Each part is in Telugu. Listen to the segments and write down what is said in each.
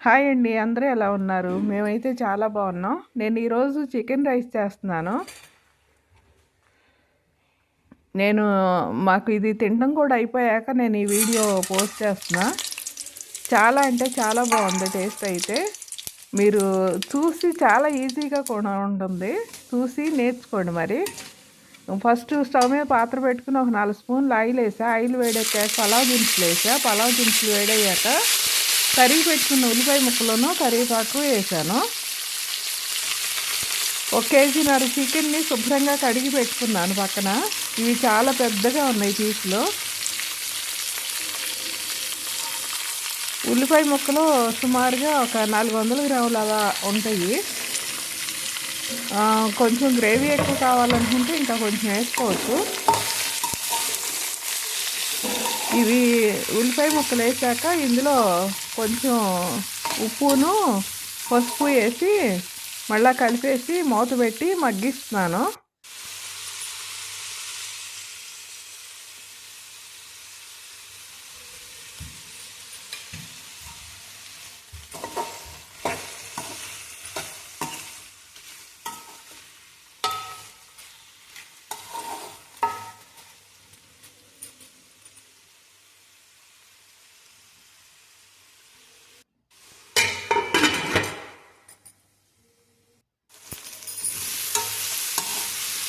హాయ్ అండి అందరూ ఎలా ఉన్నారు? మేమైతే చాలా బాగున్నాం. నేను ఈరోజు చికెన్ రైస్ చేస్తున్నాను. నేను మాకు ఇది తినడం కూడా అయిపోయాక నేను ఈ వీడియో పోస్ట్ చేస్తున్నా. చాలా అంటే చాలా బాగుంది టేస్ట్ అయితే. మీరు చూసి చాలా ఈజీగా కూడా ఉంటుంది. చూసి నేర్చుకోండి మరి. ఫస్ట్ స్టవ్ మీద పాత్ర పెట్టుకుని ఒక నాలుగు స్పూన్లు ఆయిల్ వేసా. ఆయిల్ వేడెక్కాక పలావ్ దినుసులు వేసా. పలావ్ దినుసులు వేడయ్యాక కరిగి పెట్టుకున్న ఉల్లిపాయ ముక్కలను కరివేపాకు వేసాను. ఒక కేజీన్నర చికెన్ని శుభ్రంగా కడిగి పెట్టుకున్నాను పక్కన. ఇవి చాలా పెద్దగా ఉన్నాయి పీసులు. ఉల్లిపాయ ముక్కలు సుమారుగా ఒక నాలుగు వందల గ్రాములు అలా ఉంటాయి. కొంచెం గ్రేవీ ఎక్కువ కావాలనుకుంటే ఇంకా కొంచెం వేసుకోవచ్చు. ఇవి ఉల్లిపాయ ముక్కలు వేసాక ఇందులో కొంచెం ఉప్పును పసుపు వేసి మళ్ళీ కలిపేసి మూత పెట్టి మగ్గిస్తున్నాను.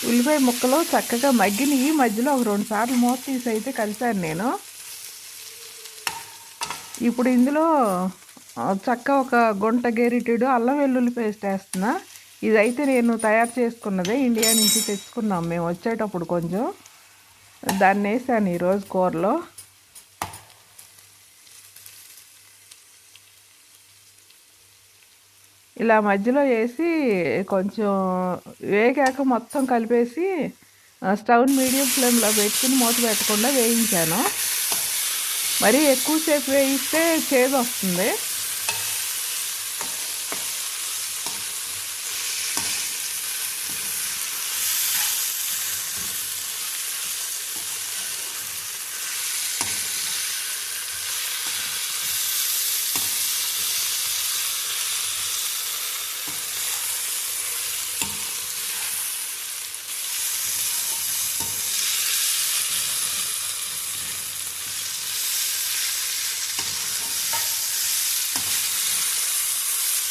ఉల్లిపాయ ముక్కలు చక్కగా మగ్గినవి మధ్యలో ఒక రెండు సార్లు మూత తీసి అయితే కలిశాను నేను. ఇప్పుడు ఇందులో చక్క ఒక గుంట గెరిటెడు అల్లం వెల్లుల్లి పేస్ట్ వేస్తున్నా. ఇదైతే నేను తయారు చేసుకున్నదే ఇండియా నుంచి తెచ్చుకున్నాం మేము వచ్చేటప్పుడు కొంచెం. దాన్ని వేసాను ఈరోజు కూరలో. ఇలా మధ్యలో వేసి కొంచెం వేగాక మొత్తం కలిపేసి స్టవ్ని మీడియం ఫ్లేమ్లో పెట్టుకుని మూత పెట్టకుండా వేయించాను. మరీ ఎక్కువసేపు వేయిస్తే చేదు వస్తుంది.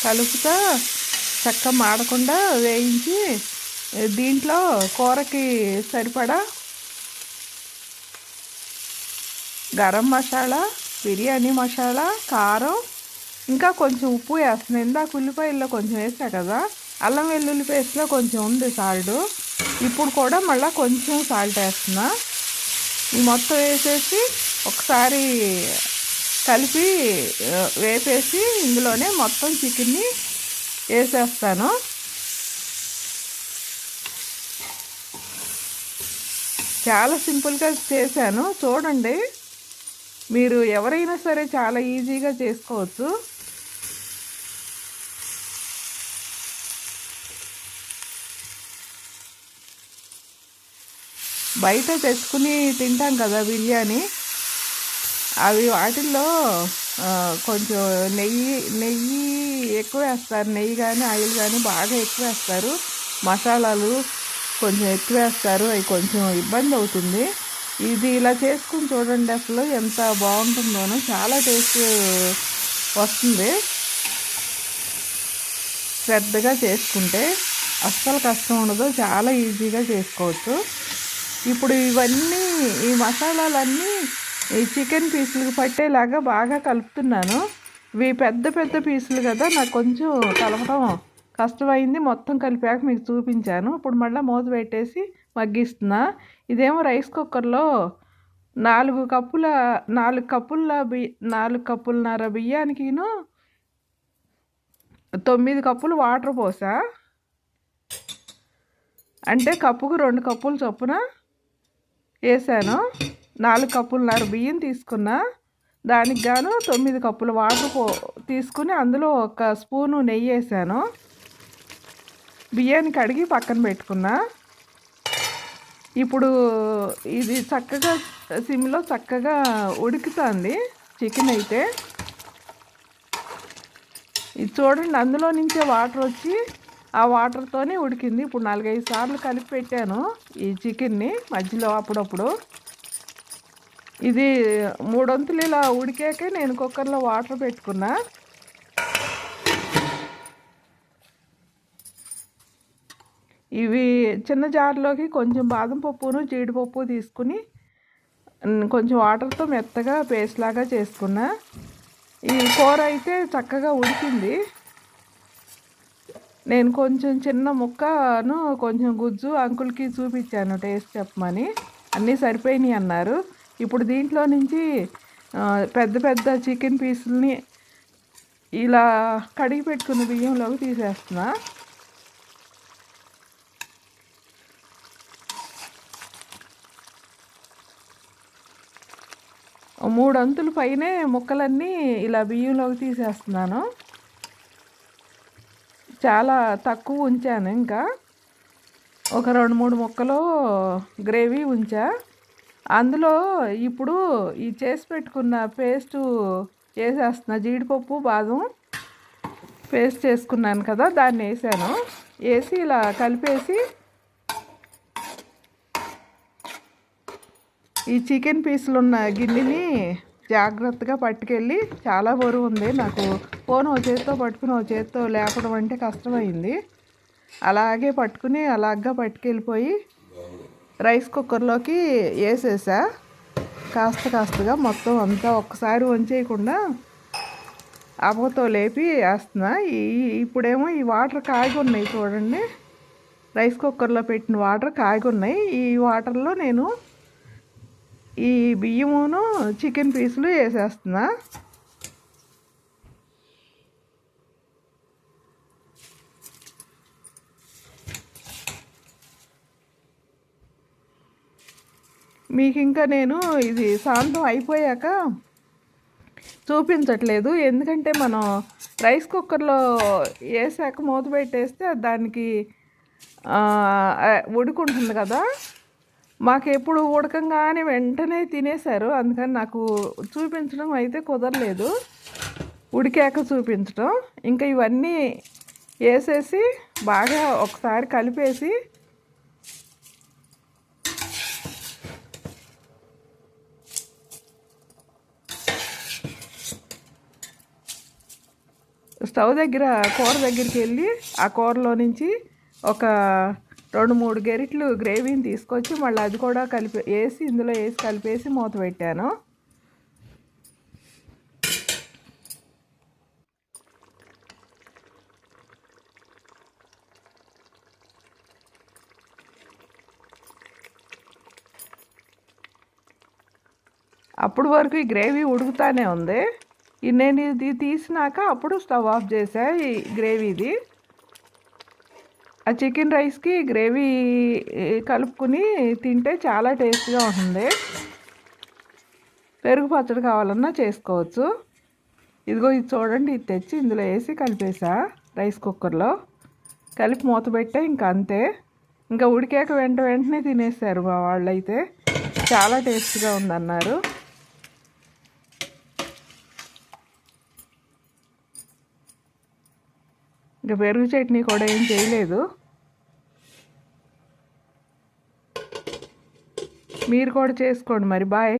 కలుపుతా చక్క మాడకుండా వేయించి దీంట్లో కూరకి సరిపడా గరం మసాలా బిర్యానీ మసాలా కారం ఇంకా కొంచెం ఉప్పు వేస్తున్నాను ఇందాక ఉల్లిపాయల్లో కొంచెం వేసా కదా అల్లం వెల్లుల్లి పేస్ట్లో కొంచెం ఉంది సాల్ట్. ఇప్పుడు కూడా మళ్ళీ కొంచెం సాల్ట్ వేస్తున్నా. ఈ మొత్తం వేసేసి ఒకసారి కలిపి వేపేసి ఇందులోనే మొత్తం చికెన్ని వేసేస్తాను. చాలా సింపుల్గా చేశాను. చూడండి. మీరు ఎవరైనా సరే చాలా ఈజీగా చేసుకోవచ్చు. బయట తెచ్చుకుని తింటాం కదా బిర్యానీ. అవి వాటిల్లో కొంచెం నెయ్యి నెయ్యి ఎక్కువ వేస్తారు. నెయ్యి కానీ ఆయిల్ కానీ బాగా ఎక్కువ వేస్తారు. మసాలాలు కొంచెం ఎక్కువ వేస్తారు. అవి కొంచెం ఇబ్బంది అవుతుంది. ఇది ఇలా చేసుకుని చూడండి అసలు ఎంత బాగుంటుందోనో. చాలా టేస్ట్ వస్తుంది. శ్రద్ధగా చేసుకుంటే అస్సలు కష్టం ఉండదు. చాలా ఈజీగా చేసుకోవచ్చు. ఇప్పుడు ఇవన్నీ ఈ మసాలాలన్నీ ఈ చికెన్ పీసులకు పట్టేలాగా బాగా కలుపుతున్నాను. ఇవి పెద్ద పెద్ద పీసులు కదా నాకు కొంచెం కలపడం కష్టమైంది. మొత్తం కలిపాక మీకు చూపించాను. ఇప్పుడు మళ్ళీ మూత పెట్టేసి మగ్గిస్తున్నా. ఇదేమో రైస్ కుక్కర్లో నాలుగు కప్పుల నాలుగు కప్పుల బి నాలుగు కప్పులన్నర బియ్యానికిను తొమ్మిది కప్పులు వాటర్ పోసా. అంటే కప్పుకు రెండు కప్పులు చొప్పున వేసాను. నాలుగు కప్పులున్నర బియ్యం తీసుకున్నా దానికి గాను తొమ్మిది కప్పులు వాటర్ పో తీసుకుని అందులో ఒక స్పూను నెయ్యి వేసాను. బియ్యాన్ని కడిగి పక్కన పెట్టుకున్నా. ఇప్పుడు ఇది చక్కగా సిమ్లో చక్కగా ఉడుకుతుంది చికెన్ అయితే. ఇది చూడండి అందులో నుంచే వాటర్ వచ్చి ఆ వాటర్తోనే ఉడికింది. ఇప్పుడు నాలుగైదు సార్లు కలిపి పెట్టాను ఈ చికెన్ని మధ్యలో అప్పుడప్పుడు. ఇది మూడొంతులు ఇలా ఉడికాకే నేను కుక్కర్లో వాటర్ పెట్టుకున్నా. ఇవి చిన్న జార్లోకి కొంచెం బాదం పప్పును జీడిపప్పు తీసుకుని కొంచెం వాటర్తో మెత్తగా పేస్ట్ లాగా చేసుకున్నా. ఈ కూర అయితే చక్కగా ఉడికింది. నేను కొంచెం చిన్న ముక్కను కొంచెం గుజ్జు అంకుల్కి చూపించాను టేస్ట్ చెప్పమని. అన్నీ సరిపోయినాయి అన్నారు. ఇప్పుడు దీంట్లో నుంచి పెద్ద పెద్ద చికెన్ పీసుల్ని ఇలా కడిగి పెట్టుకున్న బియ్యంలోకి తీసేస్తున్నా. మూడు అంతుల పైనే ముక్కలన్నీ ఇలా బియ్యంలోకి తీసేస్తున్నాను. చాలా తక్కువ ఉంచాను ఇంకా. ఒక రెండు మూడు ముక్కలు గ్రేవీ ఉంచా. అందులో ఇప్పుడు ఈ చేసి పెట్టుకున్న పేస్టు వేసేస్తున్నా జీడిపప్పు బాదం పేస్ట్ చేసుకున్నాను కదా దాన్ని వేసాను. వేసి ఇలా కలిపేసి ఈ చికెన్ పీసులు ఉన్న గిన్నెని జాగ్రత్తగా పట్టుకెళ్ళి చాలా బరువు ఉంది. నాకు ఫోన్ ఓ చేతితో పట్టుకుని ఓ చేతితో లేపడం అంటే కష్టమైంది. అలాగే పట్టుకుని అలాగా పట్టుకెళ్ళిపోయి రైస్ కుక్కర్లోకి వేసేసా. కాస్త కాస్తగా మొత్తం అంతా ఒక్కసారి వంచేయకుండా అవతో లేపి వేస్తున్నా. ఈ ఇప్పుడేమో ఈ వాటర్ కాగి ఉన్నాయి చూడండి. రైస్ కుక్కర్లో పెట్టిన వాటర్ కాగి ఉన్నాయి ఈ వాటర్లో నేను ఈ బియ్యమును చికెన్ పీసులు వేసేస్తున్నా. మీకు ఇంకా నేను ఇది సాంతం అయిపోయాక చూపించట్లేదు. ఎందుకంటే మనం రైస్ కుక్కర్లో వేసాక మూత పెట్టేస్తే దానికి ఉడుకుంటుంది కదా. మాకు ఎప్పుడు ఉడకంగానే వెంటనే తినేశారు. అందుకని నాకు చూపించడం అయితే కుదరలేదు. ఉడికాక చూపించడం ఇంకా ఇవన్నీ వేసేసి బాగా ఒకసారి కలిపేసి స్టవ్ దగ్గర కూర దగ్గరికి వెళ్ళి ఆ కూరలో నుంచి ఒక రెండు మూడు గెరిట్లు గ్రేవీని తీసుకొచ్చి మళ్ళీ అది కూడా కలిపి వేసి ఇందులో వేసి కలిపేసి మూత పెట్టాను. అప్పుడు వరకు ఈ గ్రేవీ ఉడుకుతానే ఉంది. నేను ఇది తీసినాక అప్పుడు స్టవ్ ఆఫ్ చేసా ఈ గ్రేవీది. ఆ చికెన్ రైస్కి గ్రేవీ కలుపుకుని తింటే చాలా టేస్ట్గా ఉంటుంది. పెరుగు పచ్చడి కావాలన్నా చేసుకోవచ్చు. ఇదిగో ఇది చూడండి ఇది తెచ్చి ఇందులో వేసి కలిపేసా రైస్ కుక్కర్లో. కలిపి మూత పెట్టే ఇంకా అంతే. ఇంకా ఉడికాక వెంట వెంటనే తినేస్తారు మా వాళ్ళైతే. చాలా టేస్ట్గా ఉందన్నారు. ఇంకా పెరుగు చట్నీ కూడా ఏం చేయలేదు. మీరు కూడా చేసుకోండి మరి. బాయ్